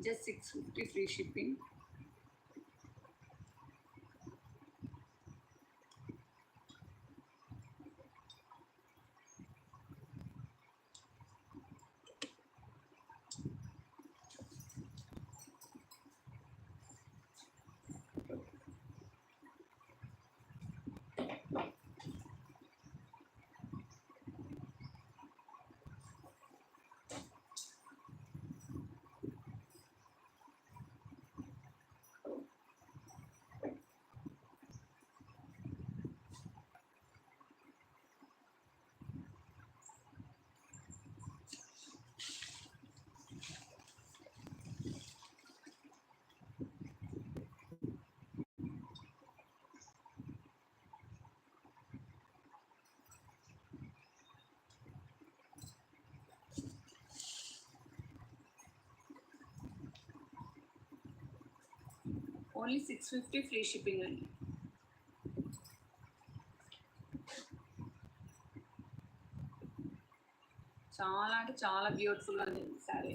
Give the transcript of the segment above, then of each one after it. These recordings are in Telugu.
Just six fifty free shipping only six fifty free shipping అండి. చాలా అంటే చాలా బ్యూటిఫుల్గా ఉంది సారీ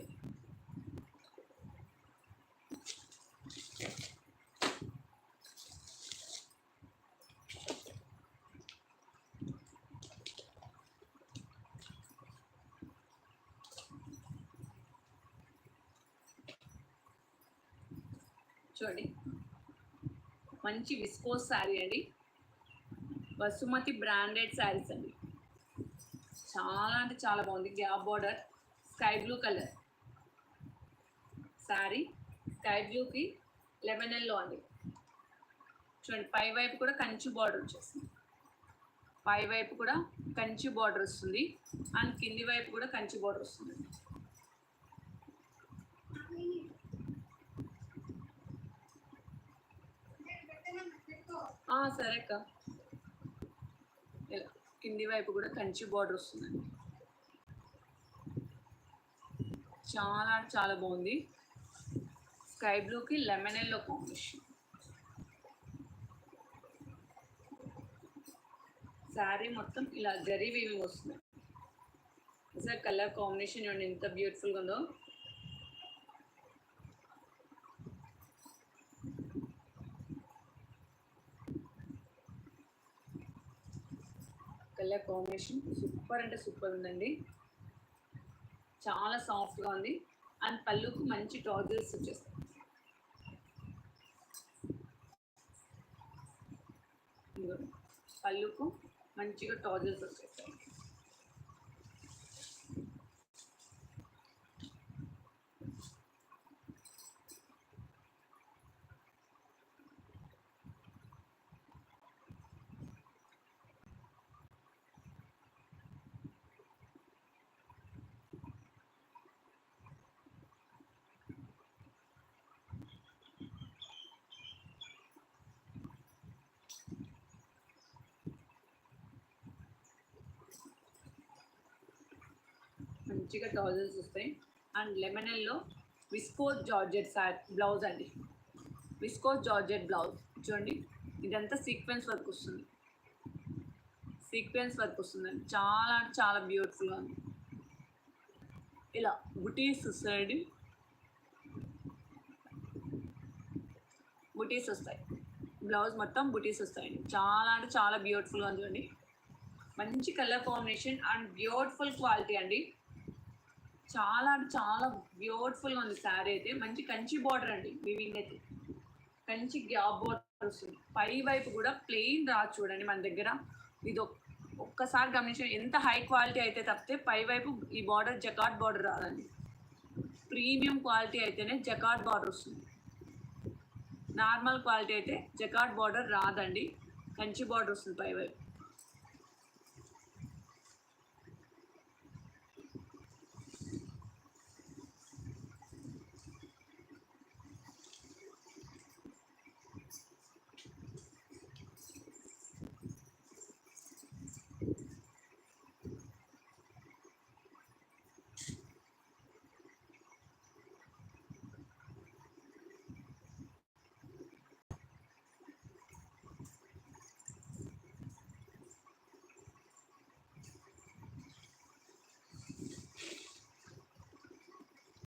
చూడండి. మంచి విస్కోస్ శారీ అండి. బసుమతి బ్రాండెడ్ శారీస్ అండి. చాలా అంటే చాలా బాగుంది. Gap border sky blue colour sari sky బ్లూకి లెమన్ ఎల్లో అండి. చూడండి పై వైపు కూడా కంచి బార్డర్ వచ్చేస్తుంది పై వైపు కూడా కంచి బార్డర్ వస్తుంది. అండ్ కింది వైపు కూడా కంచి బార్డర్ వస్తుంది సరే అక్క. ఇలా కింది వైపు కూడా కంచి బార్డర్ వస్తుందండి. చాలా చాలా బాగుంది. స్కై బ్లూకి లెమన్ ఎల్లో కాంబినేషన్ శారీ మొత్తం ఇలా జరీ వీవింగ్ వస్తుంది అసలు కలర్ కాంబినేషన్ చూడండి ఎంత బ్యూటిఫుల్గా ఉందో. కలర్ కాంబినేషన్ సూపర్ అంటే సూపర్ ఉందండి. చాలా సాఫ్ట్గా ఉంది. అండ్ పళ్ళుకు మంచి టాజిల్స్ వచ్చేస్తాయి పళ్ళుకు మంచిగా టాజిల్స్ వచ్చేస్తాయి మంచిగా థౌజండ్స్ వస్తాయి and lemon yellow viscose georgette sir blouse అండి. విస్కోస్ జార్జెట్ బ్లౌజ్ చూడండి ఇదంతా సీక్వెన్స్ వర్క్ వస్తుంది. సీక్వెన్స్ వర్క్ వస్తుందండి. చాలా అంటే చాలా బ్యూటిఫుల్గా ఉంది. ఇలా బుటీస్ వస్తాయండి. బుటీస్ వస్తాయి. బ్లౌజ్ మొత్తం బుటీస్ వస్తాయండి. చాలా అంటే చాలా బ్యూటిఫుల్గా ఉంది చూడండి. మంచి colour combination and beautiful quality అండి. చాలా అంటే చాలా బ్యూటిఫుల్గా ఉంది శారీ అయితే. మంచి కంచి బార్డర్ అండి. వివింగ్ అయితే కంచి గ్యాప్ బార్డర్ వస్తుంది. పై వైపు కూడా ప్లెయిన్ రాదు చూడండి మన దగ్గర. ఇది ఒక్కసారి గమనించండి. ఎంత హై క్వాలిటీ అయితే తప్పితే పై వైపు ఈ బార్డర్ జకాట్ బార్డర్ రాదండి. ప్రీమియం క్వాలిటీ అయితేనే జకాట్ బార్డర్ వస్తుంది. నార్మల్ క్వాలిటీ అయితే జకాట్ బార్డర్ రాదండి. కంచి బార్డర్ వస్తుంది పై వైపు.